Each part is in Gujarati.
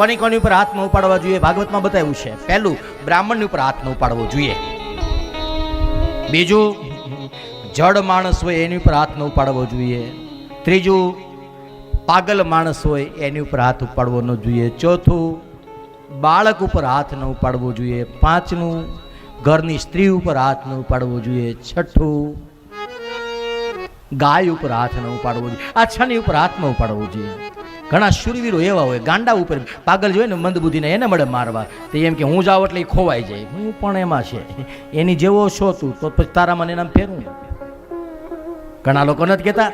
કોની કોની ઉપર હાથ ન ઉપાડવા જોઈએ? ભાગવતમાં બતાવ્યું છે. પહેલું, બ્રાહ્મણની ઉપર હાથ ન ઉપાડવો જોઈએ. બીજું, જડ માણસ હોય એની ઉપર હાથ ન ઉપાડવો જોઈએ. ત્રીજું, પાગલ માણસ હોય એની ઉપર હાથ ઉપાડવો ન જોઈએ. ચોથું, બાળક ઉપર હાથ ન ઉપાડવો જોઈએ. પાંચમું, ઘરની સ્ત્રી ઉપર હાથ ન ઉપાડવો જોઈએ. છઠ્ઠું, ગાય ઉપર હાથ ન ઉપાડવો જોઈએ. આ છની ઉપર હાથ ન ઉપાડવો જોઈએ. ઘણા શૂરવીરો એવા હોય, ગાંડા ઉપર પાગલ જોઈએ ને મંદબુદ્ધિને એને મળે મારવા. તો એમ કે, હું જાઉં એટલે ખોવાઈ જાય. હું પણ એમાં છે. એની જેવો છો તું, તો પછી તારા મને એના ફેરવું. ઘણા લોકો નથી કહેતા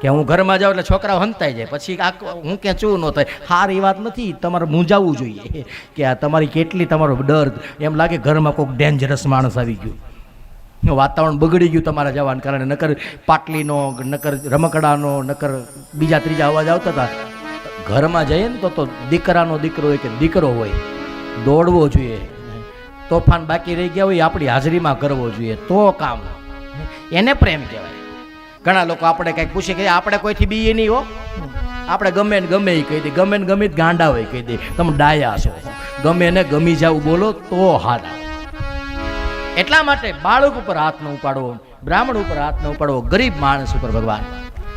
કે હું ઘરમાં જાઉં એટલે છોકરાઓ હંતાઈ જાય. પછી આ હું ક્યાં ચૂ ન થાય. સારી વાત નથી, તમારે મૂંઝાવવું જોઈએ. કે આ તમારી કેટલી તમારો ડર એમ લાગે ઘરમાં કોઈક ડેન્જરસ માણસ આવી ગયું. વાતાવરણ બગડી ગયું તમારા જવાને કારણે. નકર પાટલીનો, નકર રમકડાનો, નકર બીજા ત્રીજા અવાજ આવતા હતા. ઘરમાં જઈએ ને તો તો દીકરાનો દીકરો હોય કે દીકરો હોય, દોડવો જોઈએ. તોફાન બાકી રહી ગયા હોય, આપણી હાજરીમાં કરવો જોઈએ. તો કામ. એને પ્રેમ કહેવાય. ઘણા લોકો આપણે કંઈક પૂછે કે આપણે કોઈથી બીએ નહીં હો. આપણે ગમે ને ગમે એ કહી દે. ગમે ને ગમે ગાંડા હોય કહી દે. તમે ડાયા છો. ગમે ને ગમી જાવ બોલો તો હાડા એટલા માટે બાળક ઉપર હાથ ન ઉપાડવો. બ્રાહ્મણ ઉપર હાથ ન ઉપાડવો. ગરીબ માણસ ઉપર ભગવાન.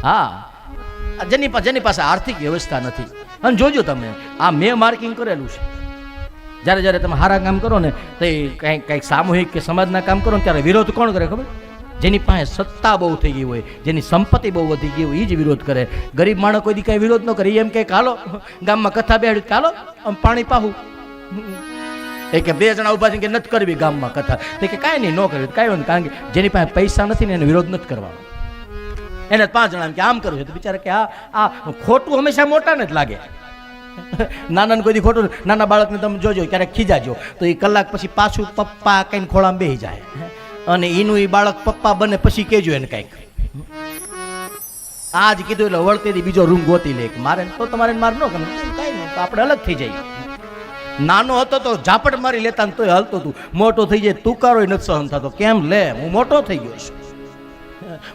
હા. જેની જેની પાસે આર્થિક વ્યવસ્થા નથી. અને જોજો તમે, આ મેં માર્કિંગ કરેલું છે. જ્યારે જ્યારે તમે સારા કામ કરો ને, તો કંઈક કંઈક સામૂહિક કે સમાજના કામ કરો ને, ત્યારે વિરોધ કોણ કરે ખબર? જેની પાસે સત્તા બહુ થઈ ગઈ હોય, જેની સંપત્તિ બહુ વધી ગઈ હોય એ જ વિરોધ કરે. ગરીબ માણસ કોઈ દી કાંઈ વિરોધ ન કરે એમ કે કાલો, ગામમાં કથા બેહાડી કાલો, આમ પાણી પાહું. એ કે બે જણા ઊભા થઈને કે નથી કરવી ગામમાં કથા. તે કે કાંઈ નહીં, ન કરવી કાંઈ કારણ કે જેની પાસે પૈસા નથી ને એને વિરોધ નથી કરવાનો. એને પાંચ જણા કે, આમ કરવું છે? તો બિચારા કે આ આ ખોટું હંમેશા મોટાને જ લાગે. નાના કોઈ ખોટું, નાના બાળકને તમે જોજો, ક્યારેક ખીજાજો, તો એ કલાક પછી પાછું પપ્પા કઈ ખોળામાં બેસી જાય. અને એનું એ બાળક પપ્પા બને પછી કહેજો એને કંઈક. આજ કીધું એટલે વળતેથી બીજો રૂમ ગોતી લે મારે. તો તમારે મારે ન ગમે. કાંઈ તો આપણે અલગ થઈ જઈએ. નાનો હતો તો ઝાપટ મારી લેતા ને તોય હલતો તું મોટો થઈ જાય તુકારો નથી સહન થતો. કેમ લે, હું મોટો થઈ ગયો છું.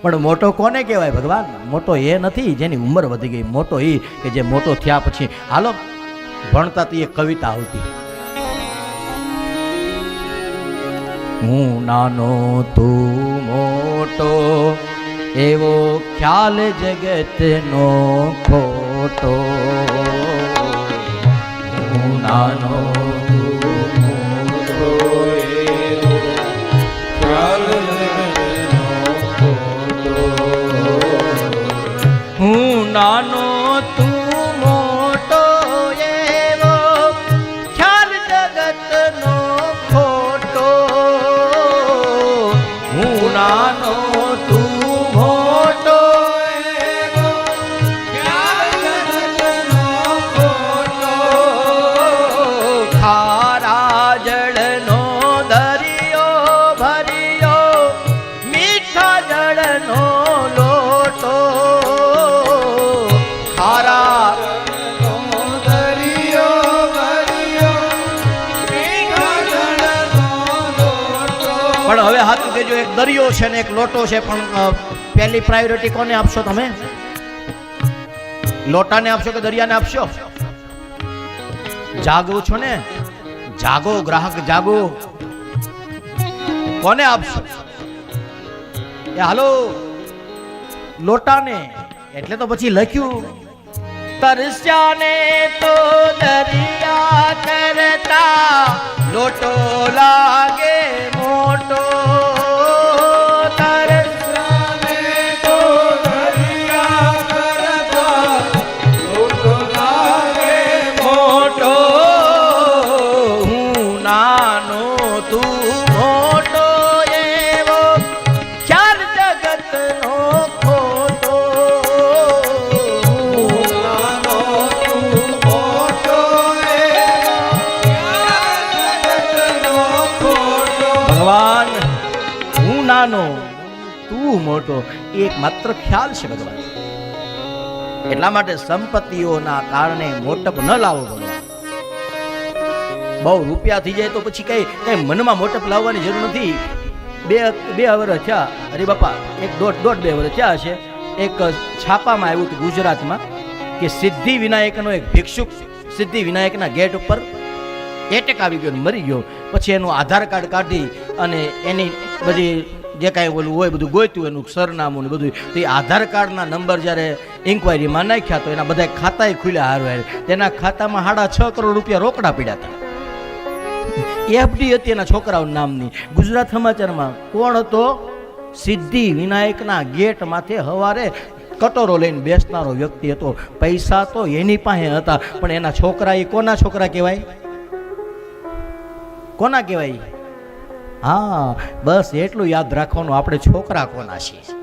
પણ મોટો કોને કહેવાય ભગવાન? મોટો એ નથી, જેની ઉંમર વધી ગઈ. મોટો એ કે જે મોટો થયા પછી, હાલો ભણતા તો કવિતા આવતી. હું નાનો તું મોટો, એવો ખ્યાલ જગતનો ખોટો. હું નાનો પણ હવે હાથું કેજો એક દરિયો છે ને એક લોટો છે, પણ પહેલી પ્રાયોરિટી કોને આપશો તમે? લોટાને આપશો કે દરિયાને આપશો? જાગો છો ને? જાગો, ગ્રાહક, જાગો. કોને આપશો? એ હાલો, લોટાને. એટલે તો પછી લખ્યું, તરસ્યાને તો દરિયા કરતા લોટો નાનો. તું મોટો. એક માત્ર ખ્યાલ છે ભગવાન. એટલા માટે સંપત્તિઓના કારણે મોટપ ન લાવો ભગવાન. બહુ રૂપિયા થઈ જાય તો પછી કઈ કઈ મનમાં મોટપ લાવવાની જરૂર નથી. બે બે વર્ષ થયા. અરે બાપા, એક દોઢ દોઢ બે વર્ષ થયા હશે. એક છાપામાં આવ્યું હતું ગુજરાતમાં કે સિદ્ધિ વિનાયકનો એક ભિક્ષુક સિદ્ધિ વિનાયકના ગેટ ઉપર એટેક આવી ગયો મરી ગયો. પછી એનું આધાર કાર્ડ કાઢી અને એની બધી જે કાંઈ ઓલું હોય, બધું ગોત્યું એનું સરનામું ને બધું. તો આધાર કાર્ડના નંબર જ્યારે ઇન્કવાયરીમાં નાખ્યા તો એના બધા ખાતાએ ખુલ્યા હારવાર તેના ખાતામાં સાડા છ કરોડ રૂપિયા રોકડા પીડ્યા હતા. એફડી હતી એના છોકરાઓ નામની. ગુજરાત સમાચારમાં કોણ હતો? સિદ્ધિ વિનાયકના ગેટ માથે હવારે કટોરો લઈને બેસનારો વ્યક્તિ હતો. પૈસા તો એની પાસે હતા, પણ એના છોકરા એ કોના છોકરા કહેવાય? કોના કહેવાય? હા બસ એટલું યાદ રાખવાનું આપણે છોકરા કોના છીએ?